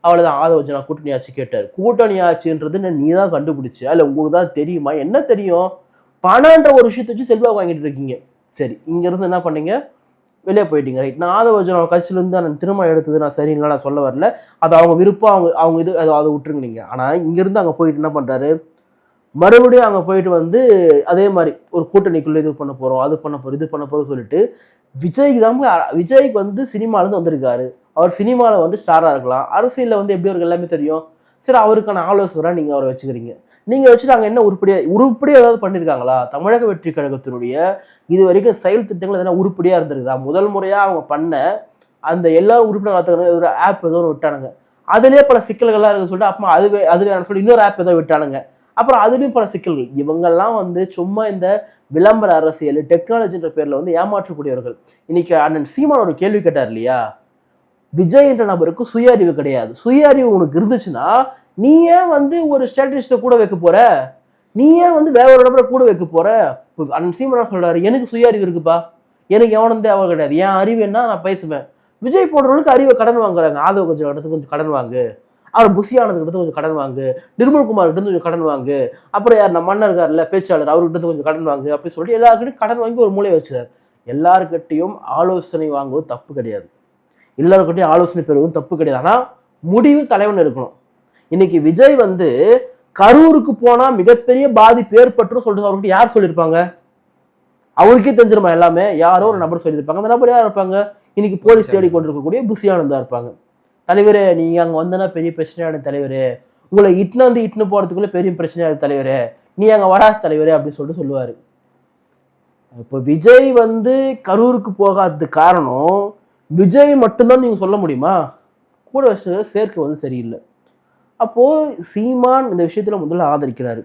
அவ்வளோதான் ஆதவஜனா கூட்டணி ஆட்சி கேட்டார். கூட்டணி ஆட்சின்றது நீ தான் கண்டுபிடிச்சு? அதில் உங்களுக்கு தான் தெரியுமா? என்ன தெரியும்? பணன்ற ஒரு விஷயத்தை வச்சு செல்வாக்கு வாங்கிட்டு இருக்கீங்க. சரி இங்கேருந்து என்ன பண்ணீங்க? வெளியே போயிட்டீங்க. ரைட் நான் ஆதவஜன கட்சியிலேருந்து நான் திரும்ப எடுத்தது நான் சரிங்களா நான் சொல்ல வரல. அது அவங்க விருப்பம் அவங்க அவங்க இது அதை அதை விட்டுருங்க நீங்கள் ஆனால் இங்கேருந்து அங்கே போயிட்டு என்ன பண்ணுறாரு மறுபடியும் அங்கே போயிட்டு வந்து அதே மாதிரி ஒரு கூட்டணிக்குள்ளே இது பண்ண போகிறோம் அது பண்ண போகிறோம் இது பண்ண போகிறோம் சொல்லிட்டு விஜய்க்கு தான் விஜய்க்கு வந்து சினிமாலேருந்து வந்திருக்காரு. அவர் சினிமாவில் வந்து ஸ்டாராக இருக்கலாம். அரசியலில் வந்து எப்படி அவருக்கு எல்லாமே தெரியும்? சரி அவருக்கான ஆலோசகராக நீங்கள் அவரை வச்சுக்கிறீங்க. நீங்கள் வச்சுட்டு அங்கே என்ன உருப்படியாக உருப்படியாக ஏதாவது பண்ணியிருக்காங்களா தமிழக வெற்றி கழகத்தினுடைய இது வரைக்கும் செயல் திட்டங்கள் எதனா உருப்படியாக இருந்திருக்குதா? முதல் முறையாக அவங்க பண்ண அந்த எல்லா உறுப்பினர் ஒரு ஆப் ஏதோ ஒன்று விட்டானுங்க. அதுலேயே பல சிக்கல்கள்லாம் இருக்கு சொல்லிட்டு அப்புறம் அதுவே அது வேணும்னு சொல்லி இன்னொரு ஆப் ஏதோ விட்டானுங்க. அப்புறம் அதுலேயும் பல சிக்கல்கள். இவங்கெல்லாம் வந்து சும்மா இந்த விளம்பர அரசியல் டெக்னாலஜின்ற பேரில் வந்து ஏமாற்றக்கூடியவர்கள். இன்னைக்கு அண்ணன் சீமான் ஒரு கேள்வி கேட்டார் இல்லையா? விஜய் என்ற நபருக்கு சுய அறிவு கிடையாது. சுய அறிவு உனக்கு இருந்துச்சுன்னா நீ ஏன் வந்து ஒரு ஸ்ட்ராட்டஜிஸ்ட்டை கூட வைக்க போற. நீ ஏன் வந்து வேற ஒரு நபரை கூட வைக்க போற. இப்ப அண்ணன் சீமான் சொல்றாரு எனக்கு சுய அறிவு இருக்குப்பா. எனக்கு எவனும் தேவை கிடையாது. என் அறிவு என்ன? நான் பேசுவேன். விஜய் போன்றவர்களுக்கு அறிவை கடன் வாங்குறாங்க. ஆதவ கொஞ்சம் இடத்துக்கு கொஞ்சம் கடன் வாங்கு. அவர் புசியானதுக்கு எடுத்து கொஞ்சம் கடன் வாங்கு. நிர்மல்குமார் கிட்ட கொஞ்சம் கடன் வாங்கு. அப்புறம் யார்? நம்ம மன்னர் இருக்கார்ல பேச்சாளர் அவர்கிட்ட கொஞ்சம் கடன் வாங்கு. அப்படின்னு சொல்லிட்டு எல்லாருக்கிட்டையும் கடன் வாங்கி ஒரு மூலையை வச்சார் எல்லாருக்கிட்டையும் ஆலோசனை வாங்குவது தப்பு கிடையாது. எல்லாருக்கிட்டையும் ஆலோசனை பெறுவதும் தப்பு கிடையாது. ஆனால் முடிவு தலைவன் இருக்கணும். இன்னைக்கு விஜய் வந்து கரூருக்கு போனா மிகப்பெரிய பாதிப்பு ஏற்பட்டுரும் சொல்லிட்டு அவர்கிட்ட யார் சொல்லியிருப்பாங்க? அவருக்கே தெரிஞ்சிருமா எல்லாமே? யாரோ ஒரு நபர் சொல்லியிருப்பாங்க. அந்த நபர் யார் இருப்பாங்க? இன்னைக்கு போலீஸ் தேடி கொண்டிருக்கக்கூடிய புசியானந்தா இருப்பாங்க. தலைவரே நீங்க அங்க வந்தனா பெரிய பிரச்சனையான தலைவரே. உங்களை இட்னு வந்து இட்னு போறதுக்குள்ள பெரிய பிரச்சனையான தலைவரே. நீ அங்க வராத தலைவரே அப்படின்னு சொல்லிட்டு சொல்லுவாரு. இப்போ விஜய் வந்து கரூருக்கு போகாதது காரணம் விஜய் மட்டும்தான் நீங்கள் சொல்ல முடியுமா? கூட வச்ச சேர்க்கை வந்து சரியில்லை. அப்போது சீமான் இந்த விஷயத்தில் முதல்ல ஆதரிக்கிறாரு.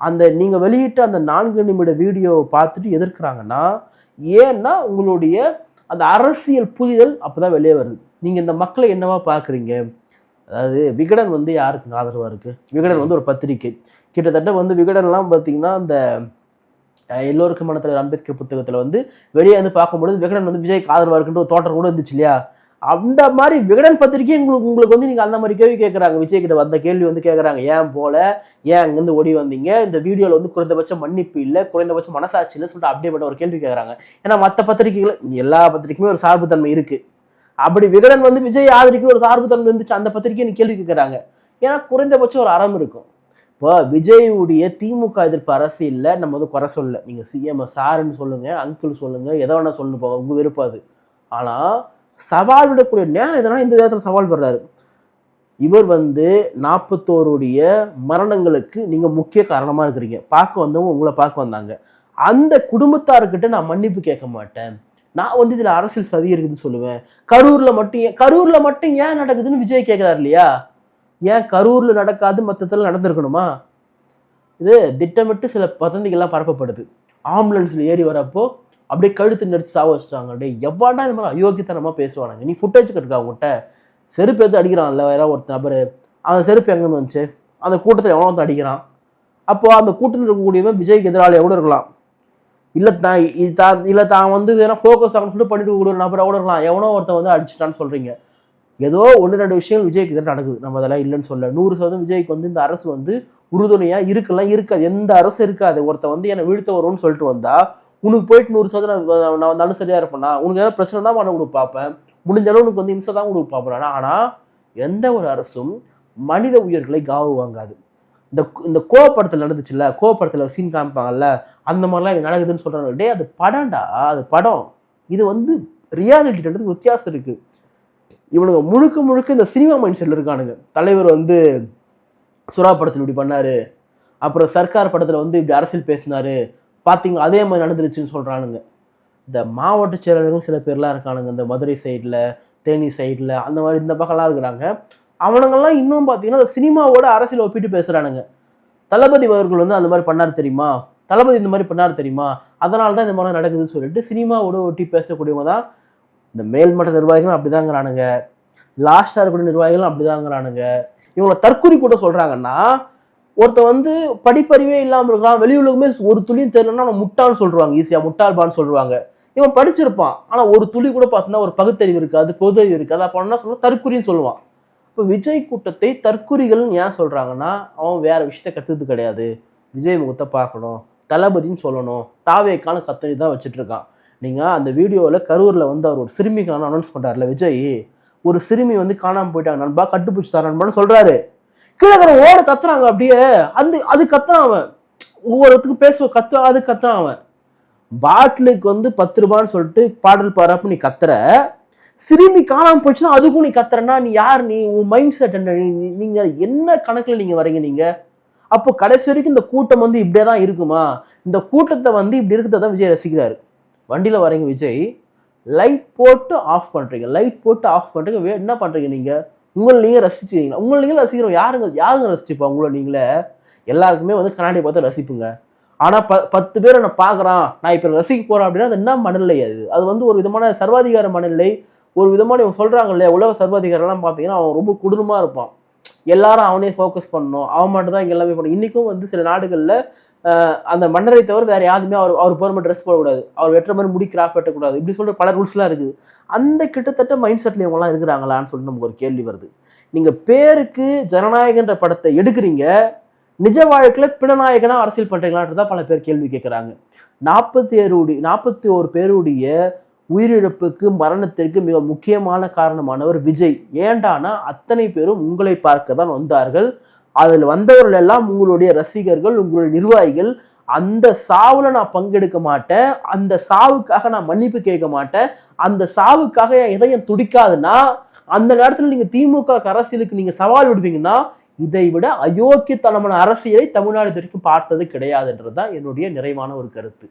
அந்த நீங்கள் வெளியிட்ட அந்த நான்கு நிமிட வீடியோவை பார்த்துட்டு எதிர்க்கிறாங்கன்னா ஏன்னா உங்களுடைய அந்த அரசியல் புரிதல் அப்பதான் வெளியே வருது. நீங்கள் இந்த மக்களை என்னவா பார்க்குறீங்க? அதாவது விகடன் வந்து யாருக்கு ஆதரவாக இருக்குது விகடன் வந்து ஒரு பத்திரிக்கை. கிட்டத்தட்ட வந்து விகடன்லாம் பார்த்தீங்கன்னா அந்த எல்லோருக்கும் மனத்தில் அம்பேத்கர் புத்தகத்தில் வந்து வெளியே வந்து பார்க்கும்பொழுது விகடன் வந்து விஜய்க்கு ஆதரவாக இருக்குன்ற ஒரு தோற்றம் கூட இருந்துச்சு இல்லையா? அந்த மாதிரி விகடன் பத்திரிக்கை உங்களுக்கு உங்களுக்கு வந்து நீங்கள் அந்த மாதிரி கேள்வி கேட்குறாங்க விஜய் கிட்ட வந்த கேள்வி வந்து கேட்குறாங்க ஏன் போல? ஏன் அங்கேருந்து ஓடி வந்தீங்க? இந்த வீடியோவில் வந்து குறைந்தபட்ச மன்னிப்பு இல்லை குறைந்தபட்ச மனசாட்சி இல்லை சொல்லிட்டு அப்படியே ஒரு கேள்வி கேட்குறாங்க ஏன்னா மற்ற பத்திரிகைகள் எல்லா பத்திரிக்கையுமே ஒரு சார்புத்தன்மை இருக்குது அப்படி விகடன் வந்து விஜய் ஆதரிக்கும் ஒரு சார்புத்தன்மை இருந்துச்சு அந்த பத்திரிகை கேள்வி கேட்குறாங்க ஏன்னா குறைந்தபட்சம் ஒரு அறம் இருக்கும். இப்போ விஜயுடைய திமுக எதிர்ப்பு அரசியலில் நம்ம வந்து குறை சொல்ல நீங்கள் சிஎம் சாருன்னு சொல்லுங்கள் அங்கிள் சொல்லுங்கள் எதை வேணால் சொல்லணும் போக உங்கள் விருப்பம் அது. ஆனால் சவால் விடக்கூடிய நேரம் எதனா இந்த நேரத்தில் சவால் வர்றாரு இவர் வந்து நாற்பத்தோருடைய மரணங்களுக்கு நீங்கள் முக்கிய காரணமாக இருக்கிறீங்க. பார்க்க வந்தவங்க உங்களை பார்க்க வந்தாங்க. அந்த குடும்பத்தார்கிட்ட நான் மன்னிப்பு கேட்க மாட்டேன். நான் வந்து இதில் அரசியல் சதி இருக்குதுன்னு சொல்லுவேன். கரூரில் மட்டும் ஏன் கரூரில் மட்டும் ஏன் நடக்குதுன்னு விஜய் கேட்குறாரு இல்லையா? ஏன் கரூரில் நடக்காது மற்றத்தில் நடந்திருக்கணுமா? இது திட்டமிட்டு சில வதந்திகள்லாம் பரப்பப்படுது. ஆம்புலன்ஸில் ஏறி வரப்போ அப்படியே கழுத்து நடிச்சு சாவ வச்சுட்டாங்க. டேய் எவ்வாடா இந்த மாதிரி அயோக்கியத்தனமாக பேசுவானுங்க? நீ ஃபுட்டேஜ் கட்டுக்கா அவங்ககிட்ட செருப்பு எடுத்து அடிக்கிறான்ல வேற ஒரு நபர் அந்த செருப்பு எங்கேருந்து வந்துச்சு? அந்த கூட்டத்தில் எவ்வளோ வந்து அடிக்கிறான். அப்போது அந்த கூட்டத்தில் இருக்கக்கூடியவன் விஜய்க்கு எதிராளி எவ்வளோ இருக்கலாம்? இல்லை தான் இது தான் இல்லை தான் வந்து வேணா ஃபோக்கஸ் ஆகணும்னு சொல்லிட்டு பண்ணிட்டு கூட நபர் எவ்வளோ இருக்கலாம்? எவனோ ஒருத்தன் வந்து அடிச்சிட்டான்னு சொல்கிறீங்க ஏதோ ஒன்று ரெண்டு விஷயங்கள் விஜய்க்கு எதிராக நடக்குது. நம்ம அதெல்லாம் இல்லைன்னு சொல்ல நூறு சதவீதம் விஜய்க்கு வந்து இந்த அரசு வந்து உறுதுணையாக இருக்கலாம் இருக்காது. எந்த அரசு இருக்காது. ஒருத்தன் வந்து என்னை வீழ்த்த வரும்னு சொல்லிட்டு வந்தால் உனக்கு போயிட்டு நூறு சதவீதம் நான் நான் வந்தாலும் சரியாக இருப்பேனா? உனக்கு ஏதாவது பிரச்சனை தான் பண்ண கொடுக்க பார்ப்பேன். முடிஞ்ச அளவு உனக்கு வந்து இம்சை தான் கொடுக்க பார்ப்பேன் ஆனால் எந்த ஒரு அரசும் மனித உயிர்களை காவு வாங்காது. இந்த இந்த கோவப்படத்தில் நடந்துச்சுல்ல கோவப்படத்தில் சீன் காமிப்பாங்கல்ல அந்த மாதிரிலாம் இது நடக்குதுன்னு சொல்கிறாங்க டே அது படம்டா. அது படம். இது வந்து ரியாலிட்டின்றது வித்தியாசம் இருக்குது இவனுங்க முழுக்க முழுக்க இந்த சினிமா மைண்ட் செட்டில் இருக்கானுங்க. தலைவர் வந்து சுறா படத்தில் இப்படி பண்ணார். அப்புறம் சர்க்கார் படத்தில் வந்து இப்படி அரசியல் பேசினார். பார்த்தீங்களா அதே மாதிரி நடந்துருச்சுன்னு சொல்கிறானுங்க இந்த மாவட்ட செயலாளர்கள் சில பேர்லாம் இருக்கானுங்க. இந்த மதுரை சைடில் தேனி சைடில் அந்த மாதிரி இந்த பக்கம்லாம் இருக்கிறாங்க. அவனுங்கெல்லாம் இன்னும் பார்த்தீங்கன்னா இந்த சினிமாவோட அரசியல் ஒப்பிட்டு பேசுகிறானுங்க தளபதி அவர்கள் வந்து அந்த மாதிரி பண்ணார் தெரியுமா? தளபதி இந்த மாதிரி பண்ணார் தெரியுமா? அதனால தான் இந்த மாதிரி நடக்குதுன்னு சொல்லிட்டு சினிமாவோட ஒட்டி பேசக்கூடியவங்க தான் இந்த மேல்மட்ட நிர்வாகிகளும் அப்படிதாங்கிறானுங்க. லாஸ்டாக இருக்கக்கூடிய நிர்வாகிகளும் அப்படிதாங்கிறானுங்க. இவங்களை தற்குறி கூட சொல்கிறாங்கன்னா ஒருத்தன் வந்து படிப்பறிவே இல்லாமல் இருக்கிறான் வெளியுலகமே ஒரு துளியும் தெரியலன்னா அவன் முட்டான்னு சொல்லுவாங்க. ஈஸியாக முட்டாள்பான்னு சொல்லுவாங்க. இவன் படிச்சிருப்பான் ஆனால் ஒரு துளி கூட பார்த்தீங்கன்னா ஒரு பகுத்தறிவு இருக்காது பொது அறிவு இருக்காது. அப்போ என்ன சொல்லுவான்? தற்குறின்னு சொல்லுவான். இப்போ விஜய் கூட்டத்தை தற்குறிகள்னு ஏன் சொல்கிறாங்கன்னா அவன் வேற விஷயத்த கற்றுக்கிறது கிடையாது. விஜய் முகத்தை பார்க்கணும். தளபதின்னு சொல்லணும். தாவேக்கான கத்தனி தான் வச்சுட்டு இருக்கான் நீங்கள் அந்த வீடியோவில் கரூரில் வந்து அவர் ஒரு சிறுமிக்கான அனௌன்ஸ் பண்ணுறாருல விஜய். ஒரு சிறுமி வந்து காணாமல் போயிட்டாங்க. நண்பா கட்டுப்பிடிச்சு தர நண்பான்னு சொல்கிறாரு கீழே ஓட கத்துறாங்க அப்படியே. அந்த அது கத்துறான் அவன். ஒவ்வொருத்துக்கும் பேசுவ கத்து அது கத்துறான் அவன். பாட்டிலுக்கு வந்து பத்து ரூபான்னு சொல்லிட்டு பாடல் பாடுறப்ப நீ கத்துற. சிறுமி காணாமல் போச்சுன்னா அதுக்கும் நீ கத்துறன்னா நீ யார்? நீ உன் மைண்ட் செட் என்ன? நீ- என்ன கணக்கில் நீங்கள் வரீங்க நீங்கள் அப்போ கடைசி வரைக்கும் இந்த கூட்டம் வந்து இப்படியே தான் இருக்குமா? இந்த கூட்டத்தை வந்து இப்படி இருக்கிறத தான் விஜய் ரசிக்கிறாரு? வண்டியில் வரீங்க விஜய் லைட் போட்டு ஆஃப் பண்ணுறீங்க லைட் போட்டு ஆஃப் பண்ணுறீங்க வே- என்ன பண்ணுறீங்க நீங்கள் உங்களை நீங்கள் ரசிச்சுக்கிறீங்களா உங்களை நீங்க ரசிக்கிறோம் யாருங்க யாருங்க ரசிச்சுப்பா உங்களை நீங்களே? எல்லாருக்குமே வந்து கண்ணாடி பார்த்து ரசிப்புங்க. ஆனால் ப பத்து பேர் நான் பார்க்குறான் நான் இப்போ ரசிக்க போகிறேன் அப்படின்னா அது என்ன மனநிலை அது? அது வந்து ஒரு விதமான சர்வாதிகார மனநிலை ஒரு விதமான இவங்க சொல்கிறாங்க இல்லையா உலக சர்வாதிகாரம்லாம் பார்த்தீங்கன்னா அவன் ரொம்ப கொடூரமா இருப்பான். எல்லாரும் அவனே ஃபோக்கஸ் பண்ணணும். அவன் மட்டும் தான் இங்கே எல்லாமே பண்ணணும். இன்றைக்கும் வந்து சில நாடுகளில் அந்த மன்னரை தவிர வேறு யாருமே அவர் அவர் போகிற மாதிரி ட்ரெஸ் போடக்கூடாது. அவர் வெட்டுற மாதிரி முடி கிராஃப் வெட்டக்கூடாது. இப்படி சொல்கிற பல ரூல்ஸ்லாம் இருக்குது. அந்த கிட்டத்தட்ட மைண்ட் செட்டில் இவங்கலாம் இருக்கிறாங்களான்னு சொல்லிட்டு நமக்கு ஒரு கேள்வி வருது. நீங்கள் பேருக்கு ஜனநாயகன்ற படத்தை எடுக்கிறீங்க நிஜ வாழ்க்கையில் பிணநாயகனாக அரசியல் பண்ணுறீங்களான்றதான் பல பேர் கேள்வி கேட்குறாங்க நாற்பத்தி ஏழு நாற்பத்தி ஒரு பேருடைய உயிரிழப்புக்கு மரணத்திற்கு மிக முக்கியமான காரணமானவர் விஜய். ஏண்டானா அத்தனை பேரும் உங்களை பார்க்க தான் வந்தார்கள். அதில் வந்தவர்கள் எல்லாம் உங்களுடைய ரசிகர்கள் உங்களுடைய நிர்வாகிகள். அந்த சாவுல நான் பங்கெடுக்க மாட்டேன். அந்த சாவுக்காக நான் மன்னிப்பு கேட்க மாட்டேன். அந்த சாவுக்காக என் இதயம் துடிக்காதுன்னா அந்த நேரத்தில் நீங்க திமுக அரசியலுக்கு நீங்க சவால் விடுவீங்கன்னா இதை விட அயோக்கியத்தனமான அரசியலை தமிழ்நாடு வரைக்கும் பார்த்தது கிடையாதுன்றது தான் என்னுடைய நிறைவான ஒரு கருத்து.